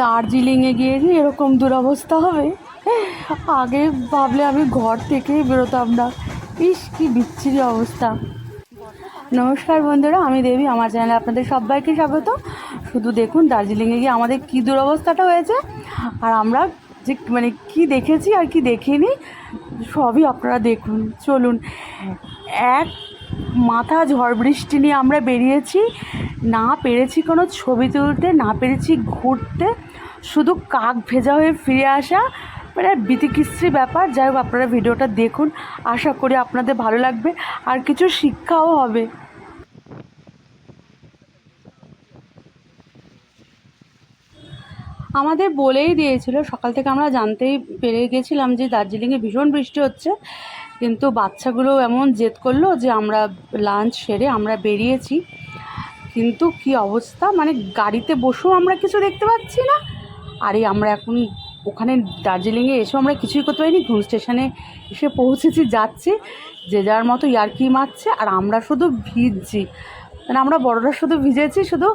দার্জিলিংয়ে গিয়ে এরকম দুরবস্থা হবে, আগে ভাবলে আমি ঘর থেকে বেরোতাম না। ইস, কি বিচ্ছিরি অবস্থা। নমস্কার বন্ধুরা, আমি দেবী, আমার চ্যানেলে আপনাদের সবাইকে স্বাগত। শুধু দেখুন, দার্জিলিংয়ে গিয়ে আমাদের কী দুরবস্থাটা হয়েছে, আর আমরা যে মানে কি দেখেছি আর কি দেখিনি, সবই আপনারা দেখুন। চলুন, এক মাথা ঝড় বৃষ্টি নিয়ে আমরা বেরিয়েছি, না পেরেছি কোনো ছবি তুলতে, না পেরেছি ঘুরতে, শুধু কাক ভেজা হয়ে ফিরে আসা মানে বিতিকিশ্রী ব্যাপার। যাই হোক, আপনারা ভিডিওটা দেখুন, আশা করি আপনাদের ভালো লাগবে, আর কিছু শিক্ষাও হবে। আমাদের বলেই দিয়েছিল, সকাল থেকে আমরা জানতেই পেরে গেছিলাম যে দার্জিলিংয়ে ভীষণ বৃষ্টি হচ্ছে। কিন্তু বাচ্চাগুলো এমন জেদ করল যে আমরা লাঞ্চ সেরে আমরা বেরিয়েছি। কিন্তু কি অবস্থা? মানে গাড়িতে বসেও আমরা কিছু দেখতে পাচ্ছি না। আরে, আমরা এখন ওখানে দার্জিলিংয়ে এসেও আমরা কিছুই করতে পারিনি। ঘুম স্টেশনে এসে পৌঁছেছি, যাচ্ছি। যে যার মতো ইয়ার্কি মারছে, আর আমরা শুধু ভিজছি। মানে আমরা বড়রা শুধু ভিজেছি, শুধু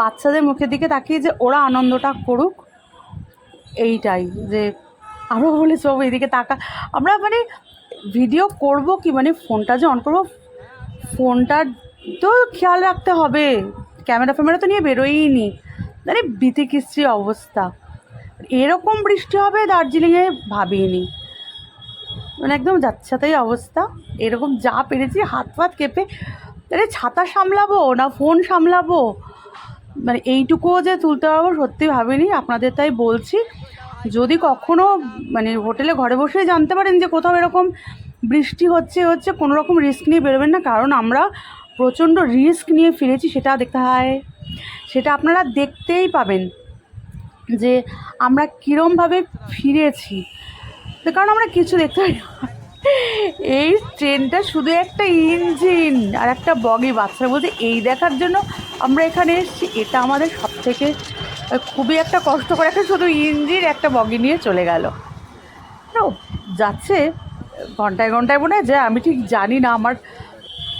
বাচ্চাদের মুখের দিকে তাকিয়ে যে ওরা আনন্দটা করুক। এইটাই যে আমরা বলে সব এদিকে তাকা। আমরা মানে ভিডিও করব কি? মানে ফোনটা যে অন করব ফোনটার তো খেয়াল রাখতে হবে। ক্যামেরা ফ্যামেরা তো নিয়ে বেরোয়ই মানে বিতিকিশ্রী অবস্থা। এরকম বৃষ্টি হবে দার্জিলিংয়ে ভাবিনি। মানে একদম যাচ্ছাতাই অবস্থা। এরকম যা পেরেছি, হাত ফাত কেঁপে, আরে ছাতা সামলাবো না ফোন সামলাবো? মানে এইটুকুও যে তুলতে পারব সত্যি ভাবিনি। আপনাদের তাই বলছি। যদি কখনো মানে হোটেলে ঘরে বসেই জানতে পারেন যে কোথাও এরকম বৃষ্টি হচ্ছে হচ্ছে কোনো রকম রিস্ক নিয়ে বেরোবেন না, কারণ আমরা প্রচণ্ড রিস্ক নিয়ে ফিরেছি, সেটা দেখতে হয়। সেটা আপনারা দেখতেই পাবেন যে আমরা কীরমভাবে ফিরেছি। কারণ আমরা কিছু দেখতে পাই। এই ট্রেনটা শুধু একটা ইঞ্জিন আর একটা বগি বাচ্চারা বলতে এই দেখার জন্য আমরা এখানে এসেছি। এটা আমাদের সব থেকে খুবই একটা কষ্টকর একটা শুধু ইঞ্জিন, একটা বগি নিয়ে চলে গেল। যাচ্ছে, ঘন্টায় ঘন্টায় মনে হয় যে আমি ঠিক জানি না আমার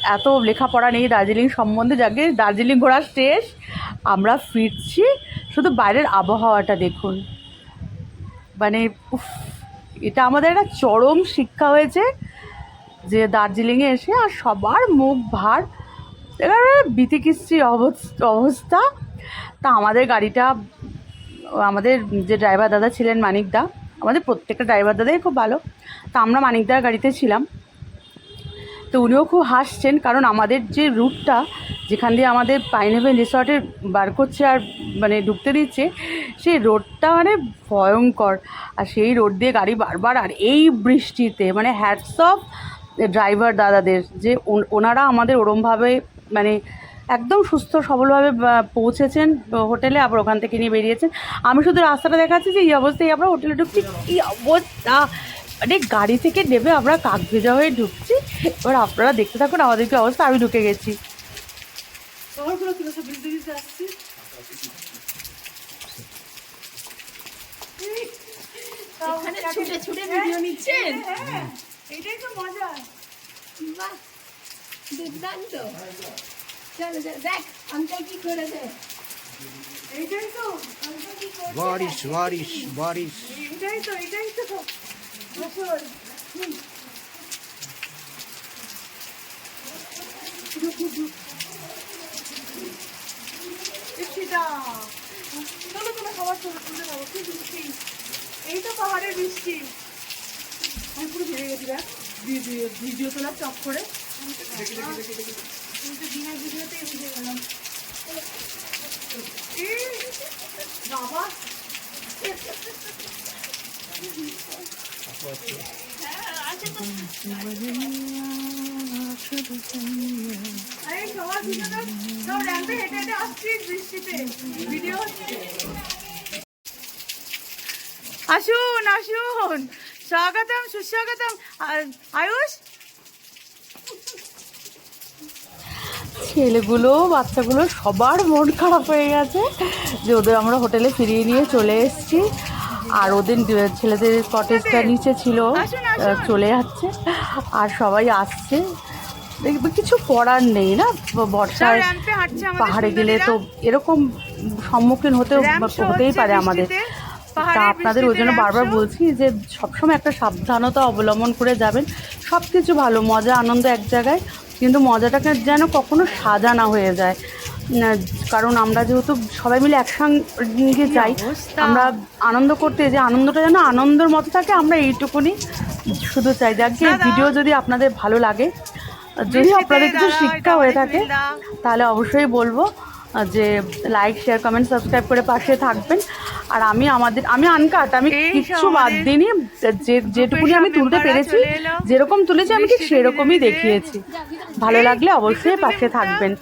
এত লেখাপড়া নেই দার্জিলিং সম্বন্ধে, যাকে দার্জিলিং ঘোরা শেষ, আমরা ফিরছি, শুধু বাইরের আবহাওয়াটা দেখুন। মানে উফ, এটা আমাদের একটা চরম শিক্ষা হয়েছে যে দার্জিলিংয়ে এসে আর সবার মুখ ভার এবারে অবস- অবস্থা। তা আমাদের গাড়িটা, আমাদের যে ড্রাইভার দাদা ছিলেন মানিকদা আমাদের প্রত্যেকটা ড্রাইভার দাদাই খুব ভালো। তা আমরা মানিকদার গাড়িতে ছিলাম। তো উনিও খুব হাসছেন কারণ আমাদের যে রুটটা, যেখান দিয়ে আমাদের পাইনহেভেন রিসর্টে বার করছে আর মানে ঢুকতে দিচ্ছে, সেই রোডটা মানে ভয়ঙ্কর। আর সেই রোড দিয়ে গাড়ি বারবার, আর এই বৃষ্টিতে মানে হ্যাটস অফ ড্রাইভার দাদাদের, যে ওনারা আমাদের ওরমভাবে মানে একদম সুস্থ সবলভাবে পৌঁছেছেন হোটেলে আবার ওখান থেকে নিয়ে বেরিয়েছেন। আমি শুধু রাস্তাটা দেখাচ্ছি যে এই অবস্থায় আমরা হোটেলে ঢুকছি। কী অবস্থা! মানে গাড়ি থেকে নেমে আমরা কাক ভেজা হয়ে ঢুকছি। এবার আপনারা দেখতে থাকুন আমাদের কি অবস্থা আমি ঢুকে গেছি। ছুটে ছুটে ভিডিও নিচ্ছেন? এইটাই তো মজা। বাহ দুর্দান্ত। দেখ অঙ্কল কি করেছে এইটাই তো আমরা কি করছি? বারিশ বারিশ বারিশ এইটাই তো এইটাই তো আসল চলো চলো খাবার চলো তুলে খাব কি বৃষ্টি এই তো পাহাড়ের বৃষ্টি আমি পুরো ভেঙে গেছি দেখ ভিডিও তোলার চক করে আমি তো বিনা ভিডিওতেই ভিজে গেলাম। বাবা। আসুন আসুন। স্বাগতম সুস্বাগতম। আয়ুষ? ছেলেগুলো বাচ্চাগুলো সবার মন খারাপ হয়ে গেছে যে ওদের আমরা হোটেলে ফিরিয়ে নিয়ে চলে এসেছি। আর ওদের ছেলেদের কটেজটা নিচে ছিল চলে যাচ্ছে। আর সবাই আসছে। দেখবে কিছু করার নেই না? বর্ষায় পাহাড়ে গেলে তো এরকম সম্মুখীন হতে হতেই পারে আমাদের। তা আপনাদের ওই জন্য বারবার বলছি যে সবসময় একটা সাবধানতা অবলম্বন করে যাবেন। সব কিছু ভালো মজা আনন্দ এক জায়গায়। কিন্তু মজাটাকে যেন কখনো সাজা না হয়ে যায়। কারণ আমরা যেহেতু সবাই মিলে একসঙ্গে যাই আমরা আনন্দ করতে যে আনন্দটা যেন আনন্দের মতো থাকে আমরা এইটুকুনি শুধু চাই। যাক ভিডিও যদি আপনাদের ভালো লাগে যদি আপনাদের কিছু শিক্ষা হয়ে থাকে তাহলে অবশ্যই বলব যে লাইক শেয়ার কমেন্ট সাবস্ক্রাইব করে পাশে থাকবেন। আর আমি আমাদের আমি আনকাট আমি কিচ্ছু বাদ দিইনি। যে যেটুকুনি আমি তুলতে পেরেছি যেরকম তুলেছি আমি ঠিক সেরকমই দেখিয়েছি। ভালো লাগলে অবশ্যই পাশে থাকবেন।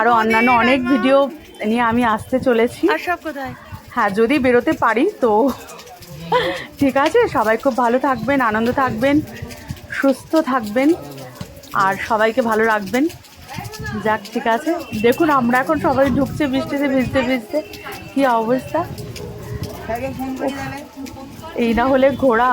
আরও অন্যান্য অনেক ভিডিও নিয়ে আমি আসতে চলেছি। হ্যাঁ যদি বেরোতে পারি তো। ঠিক আছে সবাই খুব ভালো থাকবেন আনন্দ থাকবেন সুস্থ থাকবেন আর সবাইকে ভালো রাখবেন। যাক ঠিক আছে। দেখুন আমরা এখন সবাই ঢুকছে বৃষ্টিতে ভিজতে ভিজতে। কী অবস্থা? এই না হলে ঘোড়া